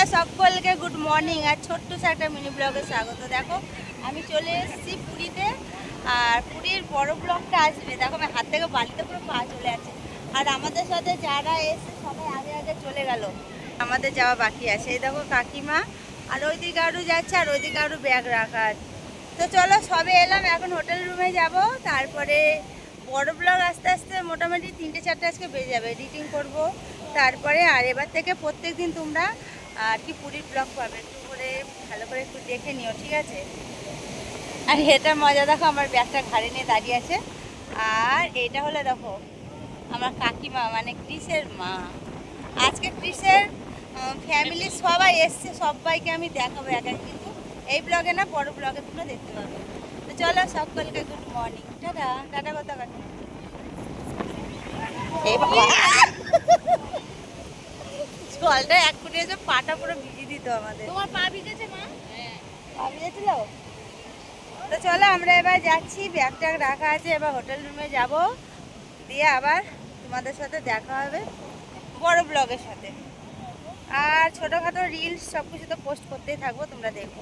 চলো সকলকে good morning আর ছোট্ট একটা মিনি ব্লগে স্বাগত। দেখো, আমি চলে এসেছি পুরীতে আর পুরীর বড় ব্লগটা আসবে। দেখো, আমার হাত থেকে বালিতে পুরো পা চলে আছে আর আমাদের সাথে যারা এসে সবাই আগে আগে চলে গেল, আমাদের যাওয়া বাকি আছে। এই দেখো কাকিমা, আর ওই দিকে আরও যাচ্ছে, আর ওই দিকে আরও ব্যাগ রাখা আছে। তো চলো, সবে এলাম, এখন হোটেল রুমে যাব। তারপরে বড় ব্লগ আস্তে আস্তে মোটামুটি তিনটে চারটে আজকে বেজে যাবে। এডিটিং করব। তারপরে আর এবার থেকে প্রত্যেক দিন তোমরা আর কি পুরীর ব্লগ পাবে একটু করে ভালো করে একটু দেখে নিও, ঠিক আছে? আর এটা মজা, দেখো আমার ব্যাগটা ঘাড়ে নিয়ে দাঁড়িয়ে আছে। আর এটা হলো, দেখো, আমার কাকিমা মানে ক্রিসের মা। আজকে ক্রিসের ফ্যামিলি সবাই এসছে, সবাইকে আমি দেখাবো এক কিন্তু এই ব্লগে না, বড় ব্লগে তোমরা দেখতে পাবে। তো চলো, সকলকে গুড মর্নিং টাটা টাটা কথা কথা এই বাবা জলটা এক ফুটে এসে পাটা পুরো ভিজিয়ে দিত আমাদের। তোমার পা ভিজেছে মা? পা ভিজেছিল? তো চলো আমরা এবার যাচ্ছি ব্যাগ ট্যাগ রাখা আছে এবার হোটেল রুমে যাব। দিয়ে আবার তোমাদের সাথে দেখা হবে বড় ব্লগের সাথে। আর ছোটোখাটো রিলস সব কিছু তো পোস্ট করতেই থাকব তোমরা দেখো।